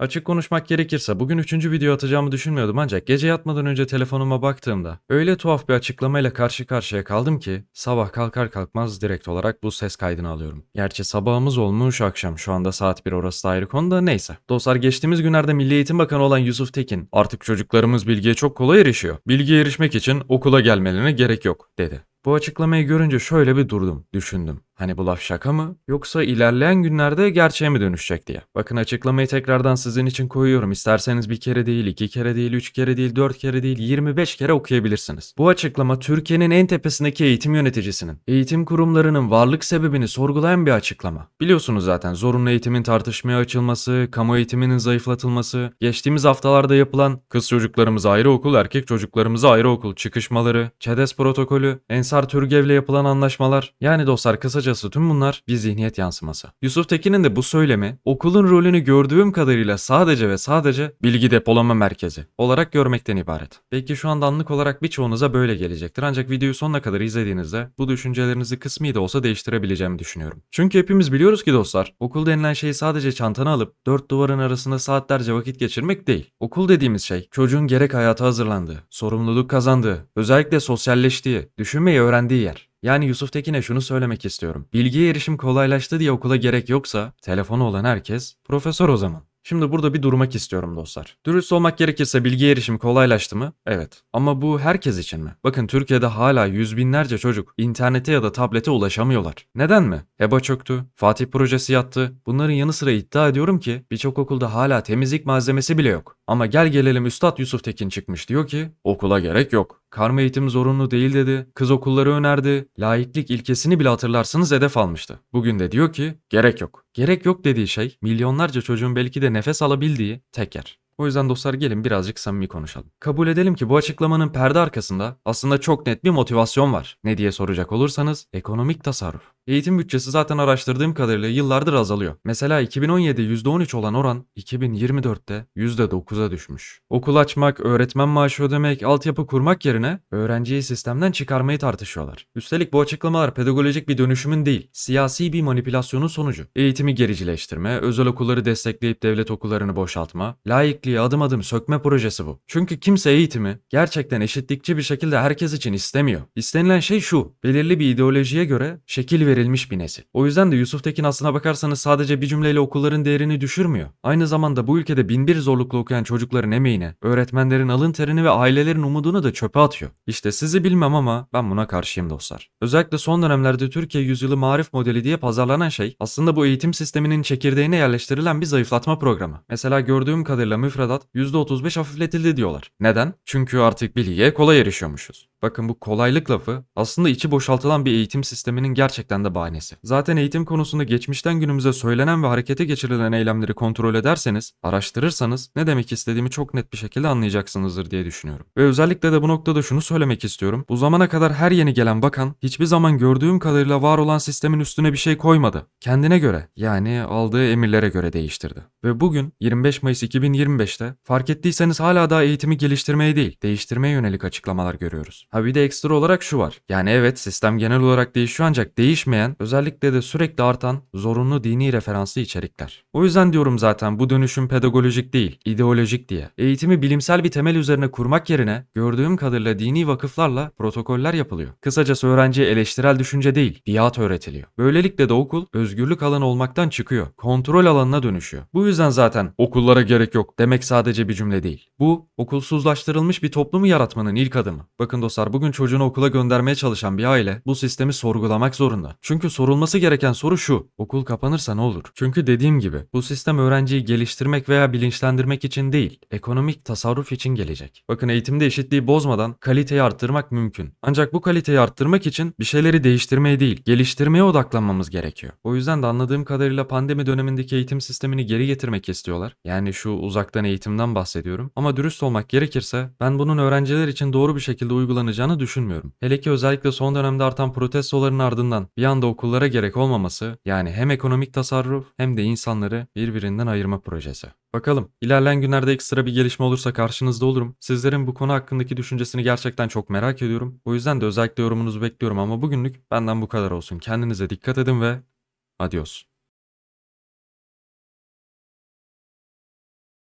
Açık konuşmak gerekirse bugün üçüncü video atacağımı düşünmüyordum ancak gece yatmadan önce telefonuma baktığımda öyle tuhaf bir açıklamayla karşı karşıya kaldım ki sabah kalkar kalkmaz direkt olarak bu ses kaydını alıyorum. Gerçi sabahımız olmuş akşam şu anda saat 1 orası da ayrı konu da neyse. Dostlar geçtiğimiz günlerde Milli Eğitim Bakanı olan Yusuf Tekin artık çocuklarımız bilgiye çok kolay erişiyor. Bilgiye erişmek için okula gelmelerine gerek yok dedi. Bu açıklamayı görünce şöyle bir durdum, düşündüm. Hani bu laf şaka mı? Yoksa ilerleyen günlerde gerçeğe mi dönüşecek diye. Bakın açıklamayı tekrardan sizin için koyuyorum. İsterseniz bir kere değil, iki kere değil, üç kere değil, dört kere değil, 25 kere okuyabilirsiniz. Bu açıklama Türkiye'nin en tepesindeki eğitim yöneticisinin, eğitim kurumlarının varlık sebebini sorgulayan bir açıklama. Biliyorsunuz zaten zorunlu eğitimin tartışmaya açılması, kamu eğitiminin zayıflatılması, geçtiğimiz haftalarda yapılan kız çocuklarımıza ayrı okul, erkek çocuklarımıza ayrı okul çıkışmaları, ÇEDES protokolü, Ensar Türgev'le yapılan anlaşmalar. Yani dostlar kısaca Kısacası tüm bunlar bir zihniyet yansıması. Yusuf Tekin'in de bu söylemi okulun rolünü gördüğüm kadarıyla sadece ve sadece bilgi depolama merkezi olarak görmekten ibaret. Belki şu anda anlık olarak birçoğunuza böyle gelecektir ancak videoyu sonuna kadar izlediğinizde bu düşüncelerinizi kısmi de olsa değiştirebileceğimi düşünüyorum. Çünkü hepimiz biliyoruz ki dostlar okul denilen şey sadece çantana alıp dört duvarın arasında saatlerce vakit geçirmek değil. Okul dediğimiz şey çocuğun gerek hayata hazırlandığı, sorumluluk kazandığı, özellikle sosyalleştiği, düşünmeyi öğrendiği yer. Yani Yusuf Tekin'e şunu söylemek istiyorum. Bilgiye erişim kolaylaştı diye okula gerek yoksa telefonu olan herkes profesör o zaman. Şimdi burada bir durmak istiyorum dostlar. Dürüst olmak gerekirse bilgi erişimi kolaylaştı mı? Evet. Ama bu herkes için mi? Bakın Türkiye'de hala yüz binlerce çocuk internete ya da tablete ulaşamıyorlar. Neden mi? EBA çöktü, Fatih projesi yattı. Bunların yanı sıra iddia ediyorum ki birçok okulda hala temizlik malzemesi bile yok. Ama gel gelelim Üstad Yusuf Tekin çıkmış diyor ki okula gerek yok. Karma eğitim zorunlu değil dedi. Kız okulları önerdi. Laiklik ilkesini bile hatırlarsınız hedef almıştı. Bugün de diyor ki gerek yok. Gerek yok dediği şey milyonlarca çocuğun belki de nefes alabildiği tek yer. O yüzden dostlar gelin birazcık samimi konuşalım. Kabul edelim ki bu açıklamanın perde arkasında aslında çok net bir motivasyon var. Ne diye soracak olursanız ekonomik tasarruf. Eğitim bütçesi zaten araştırdığım kadarıyla yıllardır azalıyor. Mesela 2017'de %13 olan oran 2024'te %9'a düşmüş. Okul açmak, öğretmen maaşı ödemek, altyapı kurmak yerine öğrenciyi sistemden çıkarmayı tartışıyorlar. Üstelik bu açıklamalar pedagojik bir dönüşümün değil, siyasi bir manipülasyonun sonucu. Eğitimi gericileştirme, özel okulları destekleyip devlet okullarını boşaltma, layıklığı adım adım sökme projesi bu. Çünkü kimse eğitimi gerçekten eşitlikçi bir şekilde herkes için istemiyor. İstenilen şey şu, belirli bir ideolojiye göre şekil verilmiş bir nesil. O yüzden de Yusuf Tekin aslına bakarsanız sadece bir cümleyle okulların değerini düşürmüyor. Aynı zamanda bu ülkede bin bir zorlukla okuyan çocukların emeğini, öğretmenlerin alın terini ve ailelerin umudunu da çöpe atıyor. İşte sizi bilmem ama ben buna karşıyım dostlar. Özellikle son dönemlerde Türkiye yüzyılı marif modeli diye pazarlanan şey aslında bu eğitim sisteminin çekirdeğine yerleştirilen bir zayıflatma programı. Mesela gördüğüm kadarıyla müfredat %35 hafifletildi diyorlar. Neden? Çünkü artık bilgiye kolay erişiyormuşuz. Bakın bu kolaylık lafı aslında içi boşaltılan bir eğitim sisteminin gerçekten de bahanesi. Zaten eğitim konusunda geçmişten günümüze söylenen ve harekete geçirilen eylemleri kontrol ederseniz, araştırırsanız ne demek istediğimi çok net bir şekilde anlayacaksınızdır diye düşünüyorum. Ve özellikle de bu noktada şunu söylemek istiyorum. Bu zamana kadar her yeni gelen bakan hiçbir zaman gördüğüm kadarıyla var olan sistemin üstüne bir şey koymadı. Kendine göre yani aldığı emirlere göre değiştirdi. Ve bugün 25 Mayıs 2025'te fark ettiyseniz hala daha eğitimi geliştirmeye değil, değiştirmeye yönelik açıklamalar görüyoruz. Ha bir de ekstra olarak şu var. Yani evet sistem genel olarak değişiyor ancak değişmeyen, özellikle de sürekli artan zorunlu dini referanslı içerikler. O yüzden diyorum zaten bu dönüşüm pedagojik değil, ideolojik diye. Eğitimi bilimsel bir temel üzerine kurmak yerine gördüğüm kadarıyla dini vakıflarla protokoller yapılıyor. Kısacası öğrenciye eleştirel düşünce değil, biat öğretiliyor. Böylelikle de okul özgürlük alanı olmaktan çıkıyor. Kontrol alanına dönüşüyor. Bu yüzden zaten okullara gerek yok demek sadece bir cümle değil. Bu okulsuzlaştırılmış bir toplumu yaratmanın ilk adımı. Bakın dostlar bugün çocuğunu okula göndermeye çalışan bir aile bu sistemi sorgulamak zorunda. Çünkü sorulması gereken soru şu. Okul kapanırsa ne olur? Çünkü dediğim gibi bu sistem öğrenciyi geliştirmek veya bilinçlendirmek için değil, ekonomik tasarruf için gelecek. Bakın eğitimde eşitliği bozmadan kaliteyi arttırmak mümkün. Ancak bu kaliteyi arttırmak için bir şeyleri değiştirmeye değil, geliştirmeye odaklanmamız gerekiyor. O yüzden de anladığım kadarıyla pandemi dönemindeki eğitim sistemini geri getirmek istiyorlar. Yani şu uzaktan eğitimden bahsediyorum. Ama dürüst olmak gerekirse ben bunun öğrenciler için doğru bir şekilde uygulanacağını düşünmüyorum. Hele ki özellikle son dönemde artan protestoların ardından bir anda okullara gerek olmaması yani hem ekonomik tasarruf hem de insanları birbirinden ayırma projesi. Bakalım ilerleyen günlerde ekstra bir gelişme olursa karşınızda olurum. Sizlerin bu konu hakkındaki düşüncesini gerçekten çok merak ediyorum. O yüzden de özellikle yorumunuzu bekliyorum ama bugünlük benden bu kadar olsun. Kendinize dikkat edin ve adios.